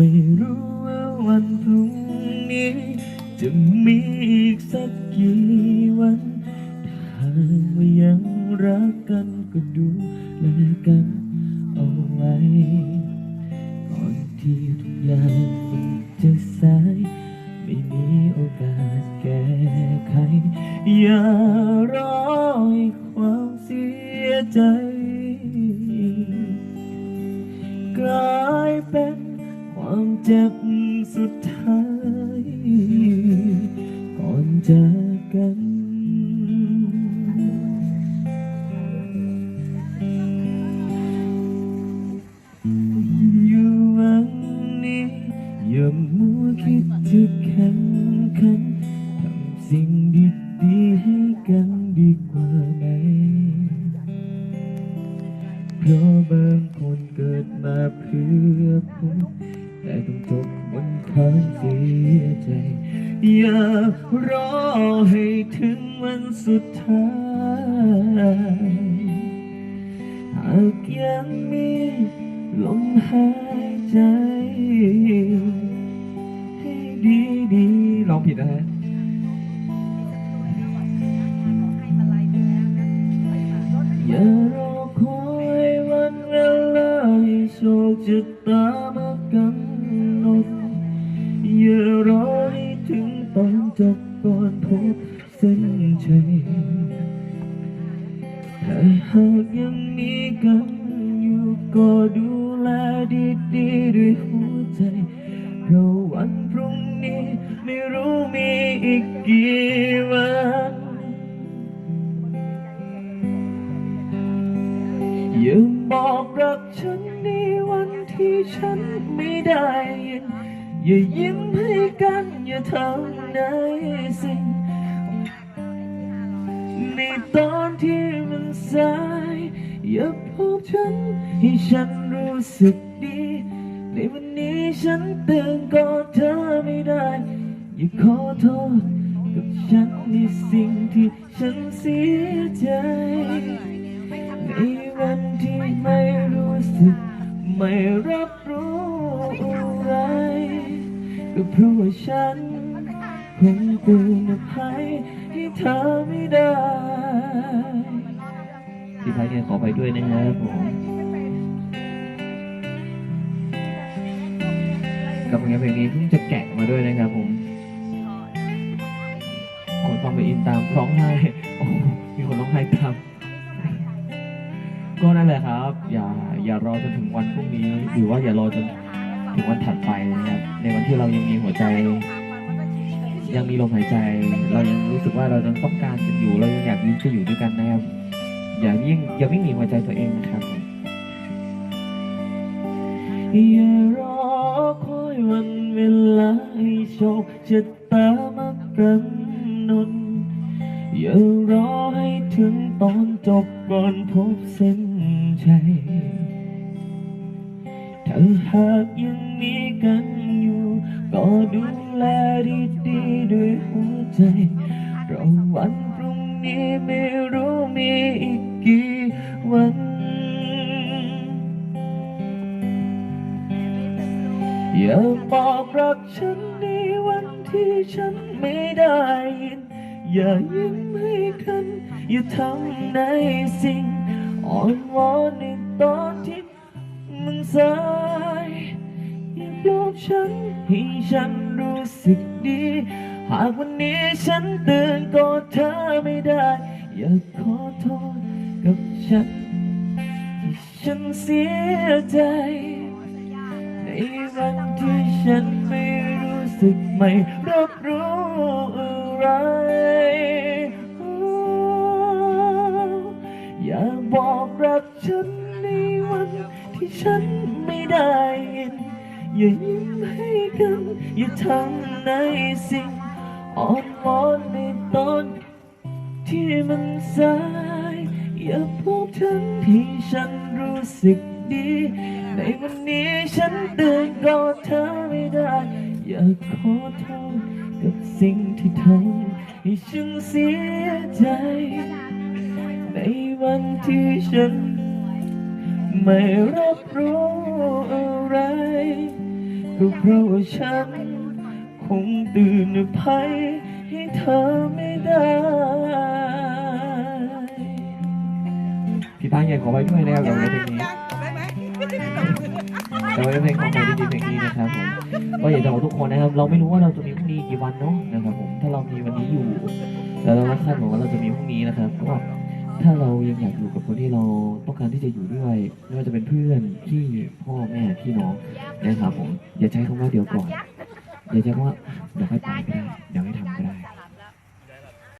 ไม่รู้ว่าวันพรุ่งนี้ จะมีอีกสักกี่วันถ้าว่ายังรักกันก็ดูแลกันเอาไว้ ก่อนที่ทุกอย่างมันจะสาย ไม่มีโอกาสแก้ไข อย่ารอให้ความเสียใจ กลายเป็น ความเจ็บสุดท้าย ก่อนจากกัน อยู่วันนี้อย่ามัวคิดจะแข่งขันทำสิ่งดี บบนความเสียใจ อย่ารอให้ถึงวันสุดท้าย หากยังมีลมหายใจ ให้ดีดีๆลองผิดนะฮะอย่ารอคอยวันเวลาให้โชคชะตามา ก็ดูแลดีๆด้วยหัวใจเพราะวันพรุ่งนี้ไม่รู้มีอีกกี่วันอย่าบอกรักฉันในวันที่ฉันไม่ได้ยินอย่ายิ้มให้กันอย่าทำในสิ่งในตอนที่มันสาย อย่าพบฉันให้ฉันรู้สึกดี ในวันนี้ฉันตือนก่อนเธอไม่ได้ อย่าขอโทษกับฉันในสิ่งที่ฉันเสียใจ ในวันที่ไม่รู้สึก ไม่รับรู้อะไร ก็เพราะว่าฉันคงเตือนอภัยให้เธอไม่ได้ ช้เนี่ยขอไปด้วยนะครับผมกับงานเพลงนี้เพิ่งจะแกะมาด้วยนะครับผมคนฟังไปอินตามร้องไห้โอ้มีคนร้องไห้ตามก็นั่นแหละครับ อย่าอย่ารอจนถึงวันพรุ่งนี้ หรือว่าอย่ารอจนถึงวันถัดไปนะครับในวันที่เรายังมีหัวใจ ยังมีลมหายใจ เรายังรู้สึกว่าเรายังต้องการกันอยู่ เรายังอยากยืนจะอยู่ด้วยกันนะครับ อย่ายิ่งอย่าวิ่งหนีหัวใจตัวเองนะครับอย่ารอคอยวันเวลาให้โชคชะตามากำหนดอย่ารอให้ถึงตอนจบก่อนพบเส้นชัยถ้าหากยังมีกันอยู่ ก็ดูแลดีๆด้วยหัวใจเพราะวันพรุ่งนี้ไม่รู้มีอีก วัน อย่าบอกรักฉันในวันที่ฉันไม่ได้ยิน อย่ายิ้มให้กัน อย่าทำในสิ่งอ่อนวอนในตอนที่มันสายอย่าปลอบฉันให้ฉันรู้สึกดี หากวันนี้ฉันตือนก็เธอไม่ได้ อย่าขอโทษ กับฉันที่ฉันเสียใจในวันที่ฉันไม่รู้สึกไม่รับรู้อะไรออย่าบอกรักฉันในวันที่ฉันไม่ได้ยินอย่ายิ้มให้กันอย่าทำในสิ่งอ่อนวอนในตอนที่มันสาย อย่าพูดถึงที่ฉันรู้สึกดี ในวันนี้ฉันเตือนก็เธอไม่ได้ อย่าขอโทษกับสิ่งที่ทำให้ฉันเสียใจ ในวันที่ฉันไม่รับรู้อะไรก็เพราะว่าฉัน คงตื่นภัยให้เธอไม่ได้ พี่ตั้งยังขอไว้ด้วยนะครับกับเพลงนี้กับเพลงของใหม่ดีๆเพลงนี้นะครับผมก็อยากจะบอกทุกคนนะครับ เราไม่รู้ว่าเราจะมีพรุ่งนี้กี่วันเนาะนะครับผมถ้าเรามีวันนี้อยู่แล้วเราก็คาดหวังว่าเราจะมีพรุ่งนี้นะครับก็ถ้าเรายังอยากอยู่กับคนที่เราต้องการที่จะอยู่ด้วยไม่ว่าจะเป็นเพื่อนพี่พ่อแม่พี่น้องนะครับผมอย่าใช้คำว่าเดี๋ยวก่อนอย่าใช้คำว่าเดี๋ยวค่อยไปก็ได้เดี๋ยวให้ทำ